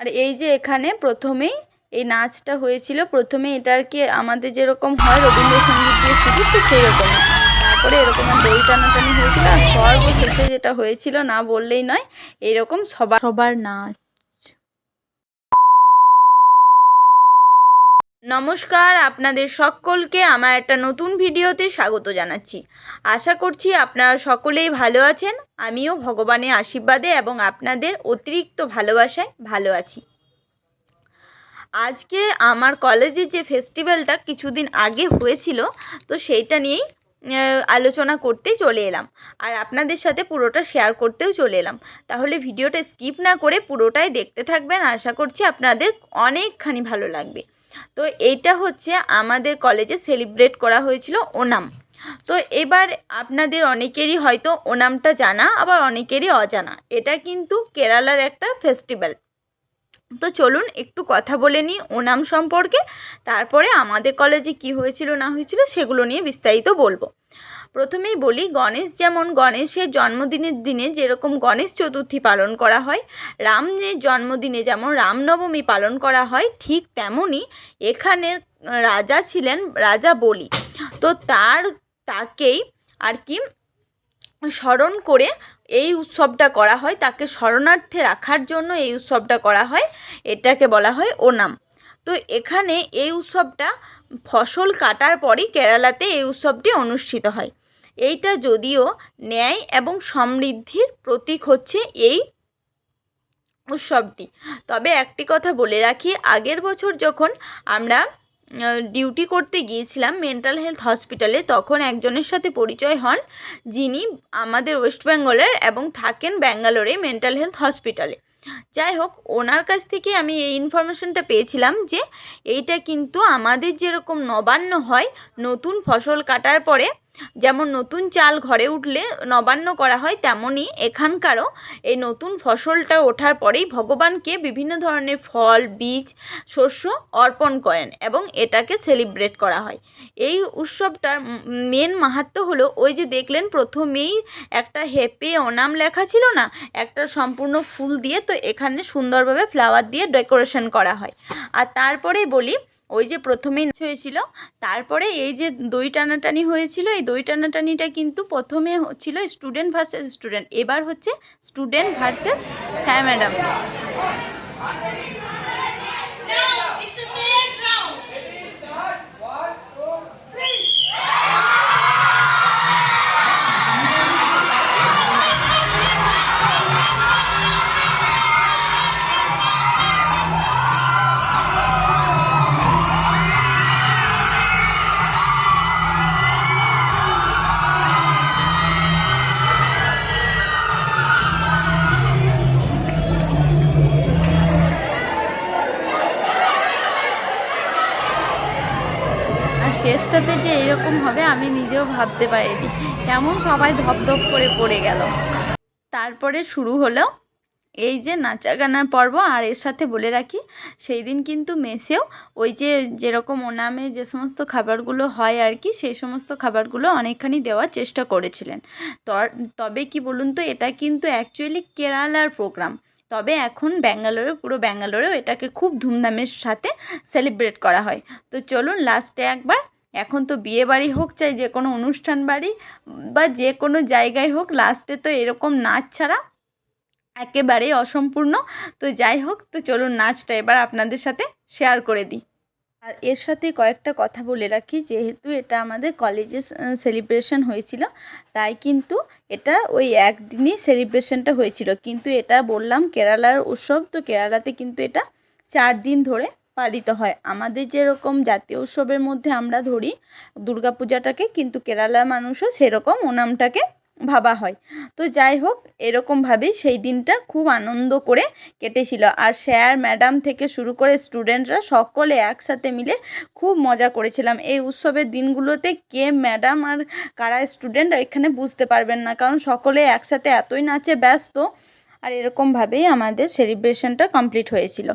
আর এই যে এখানে প্রথমেই এই নাচটা হয়েছিল, প্রথমে এটা আর কি আমাদের যেরকম হয় রবীন্দ্রসঙ্গীত দিয়ে শুরু তো সেই রকমই তারপরে এরকম দড়ি টানাটানি হয়েছিল, আর সর্বশেষে যেটা হয়েছিল না বললেই নয় এরকম সবার সবার নাচ। নমস্কার, আপনাদের সকলকে আমার একটা নতুন ভিডিওতে স্বাগত জানাচ্ছি। আশা করছি আপনারা সকলেই ভালো আছেন, আমিও ভগবানের আশীর্বাদে এবং আপনাদের অতিরিক্ত ভালোবাসায় ভালো আছি। আজকে আমার কলেজে যে ফেস্টিভ্যালটা কিছুদিন আগে হয়েছিল, তো সেইটা নিয়েই আলোচনা করতে চলে এলাম। আর আপনাদের সাথে পুরোটা শেয়ার করতেও চলে এলাম। তাহলে ভিডিওটা স্কিপ না করে পুরোটাই দেখতে থাকবেন, আশা করছি আপনাদের অনেকখানি ভালো লাগবে। তো এইটা হচ্ছে আমাদের কলেজে সেলিব্রেট করা হয়েছিল ওনাম। তো এবার আপনাদের অনেকেরই হয়তো ওনামটা জানা, আবার অনেকেরই অজানা। এটা কিন্তু কেরালার একটা ফেস্টিভ্যাল তো চলুন একটু কথা বলে নিই ওনাম সম্পর্কে। তারপরে আমাদের কলেজে কি হয়েছিল, না হয়েছিল, সেগুলো নিয়ে বিস্তারিত বলব। প্রথমেই বলি, গণেশ যেমন গণেশের জন্মদিনের দিনে যেরকম গণেশ চতুর্থী পালন করা হয় রামের জন্মদিনে যেমন রামনবমী পালন করা হয়, ঠিক তেমনই এখানের রাজা ছিলেন রাজা বলি। তো তার, তাকেই আর কি স্মরণ করে এই উৎসবটা করা হয়, তাকে শরণার্থে রাখার জন্য এই উৎসবটা করা হয়, এটাকে বলা হয় ওনাম। তো এখানে এই উৎসবটা ফসল কাটার পরই কেরালাতে এই উৎসবটি অনুষ্ঠিত হয়। এইটা যদিও ন্যায় এবং সমৃদ্ধির প্রতীক হচ্ছে এই উৎসবটি। তবে একটি কথা বলে রাখি, আগের বছর যখন আমরা ডিউটি করতে গিয়েছিলাম মেন্টাল হেলথ হসপিটালে তখন একজনের সাথে পরিচয় হন, যিনি আমাদের ওয়েস্ট বেঙ্গলের এবং থাকেন ব্যাঙ্গালোরে মেন্টাল হেলথ হসপিটালে যাই হোক, ওনার কাছ থেকে আমি এই ইনফরমেশনটা পেয়েছিলাম যে, এইটা কিন্তু আমাদের যেরকম নবান্ন হয়, নতুন ফসল কাটার পরে যেমন নতুন চাল ঘরে উঠলে নবান্ন করা হয় তেমনই এখানকারও এই নতুন ফসলটা ওঠার পরেই ভগবানকে বিভিন্ন ধরনের ফল, বীজ, শস্য অর্পণ করেন এবং এটাকে সেলিব্রেট করা হয়। এই উৎসবটার মেন মাহাত্ম হলো ওই যে দেখলেন প্রথমেই একটা হেপে ওনাম লেখা ছিল না? একটা সম্পূর্ণ ফুল দিয়ে তো এখানে সুন্দরভাবে ফ্লাওয়ার দিয়ে ডেকোরেশন করা হয়। আর তারপরেই বলি ওই যে প্রথমেই হয়েছিল, তারপরে এই যে দই টানাটানি হয়েছিল, এই দই টানাটানিটা কিন্তু প্রথমে ছিল স্টুডেন্ট ভার্সেস স্টুডেন্ট এবার হচ্ছে স্টুডেন্ট ভার্সেস স্যার ম্যাডাম আর শেষটাতে যে এরকম হবে, আমি নিজেও ভাবতে পারিনি। কেমন সবাই ধপধপ করে পড়ে গেল। তারপরে শুরু হলো এই যে নাচা গানার পর্ব, আর এর সাথে বলে রাখি সেই দিন কিন্তু মেসেও ওই যে যেরকম ওনামে যে সমস্ত খাবারগুলো হয় আর কি, সেই সমস্ত খাবারগুলো অনেকখানি দেওয়ার চেষ্টা করেছিলেন। তবে কি বলুন তো, এটা কিন্তু অ্যাকচুয়ালি কেরালার প্রোগ্রাম তবে এখন ব্যাঙ্গালোরে, পুরো ব্যাঙ্গালোরেও এটাকে খুব ধুমধামের সাথে সেলিব্রেট করা হয়। তো চলুন লাস্টে একবার, এখন তো বিয়ে বাড়ি হোক চাই, যে কোনো অনুষ্ঠান বাড়ি বা যে কোনো জায়গায় হোক লাস্টে তো এরকম নাচ ছাড়া একেবারেই অসম্পূর্ণ। তো যাই হোক, তো চলুন নাচটা এবার আপনাদের সাথে শেয়ার করে দিই। আর এর সাথে কয়েকটা কথা বলে রাখি, যেহেতু এটা আমাদের কলেজে সেলিব্রেশন হয়েছিল, তাই কিন্তু এটা ওই একদিনই সেলিব্রেশনটা হয়েছিল। কিন্তু এটা বললাম কেরালার উৎসব, তো কেরালাতে কিন্তু এটা চার দিন ধরে পালিত হয়। আমাদের যেরকম জাতীয় উৎসবের মধ্যে আমরা ধরি, দুর্গাপূজাটাকে, কিন্তু কেরালার মানুষও সেরকম ওনামটাকে ভাবা হয়। তো যাই হোক এরকমভাবেই সেই দিনটা খুব আনন্দ করে কেটেছিল। আর স্যার, ম্যাডাম থেকে শুরু করে স্টুডেন্টরা সকলে একসাথে মিলে খুব মজা করেছিলাম। এই উৎসবের দিনগুলোতে কে ম্যাডাম আর কারা স্টুডেন্ট এখানে বুঝতে পারবেন না। কারণ সকলে একসাথে এতই নাচে ব্যস্ত আর এরকমভাবেই আমাদের সেলিব্রেশনটা কমপ্লিট হয়েছিল।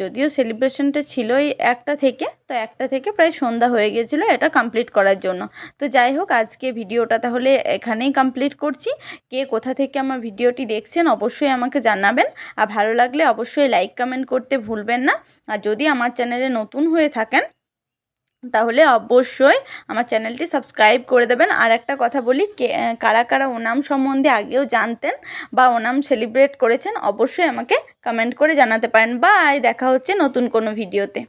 যদিও সেলিব্রেশনটা ছিলই একটা থেকে, তো একটা থেকে প্রায় সন্ধ্যা হয়ে গেছিল এটা কমপ্লিট করার জন্য। তো যাই হোক, আজকে ভিডিওটা তাহলে এখানেই কমপ্লিট করছি। কে কোথা থেকে আমার ভিডিওটি দেখছেন অবশ্যই আমাকে জানাবেন। আর ভালো লাগলে অবশ্যই লাইক কমেন্ট করতে ভুলবেন না। আর যদি আমার চ্যানেলে নতুন হয়ে থাকেন তাহলে অবশ্যই আমার চ্যানেলটি সাবস্ক্রাইব করে দেবেন। আর একটা কথা বলি, কে কারা কারা ওনাম সম্বন্ধে আগেও জানতেন বা ওনাম সেলিব্রেট করেছেন, অবশ্যই আমাকে কমেন্ট করে জানাতে পারেন। বাই, দেখা হচ্ছে নতুন কোনো ভিডিওতে।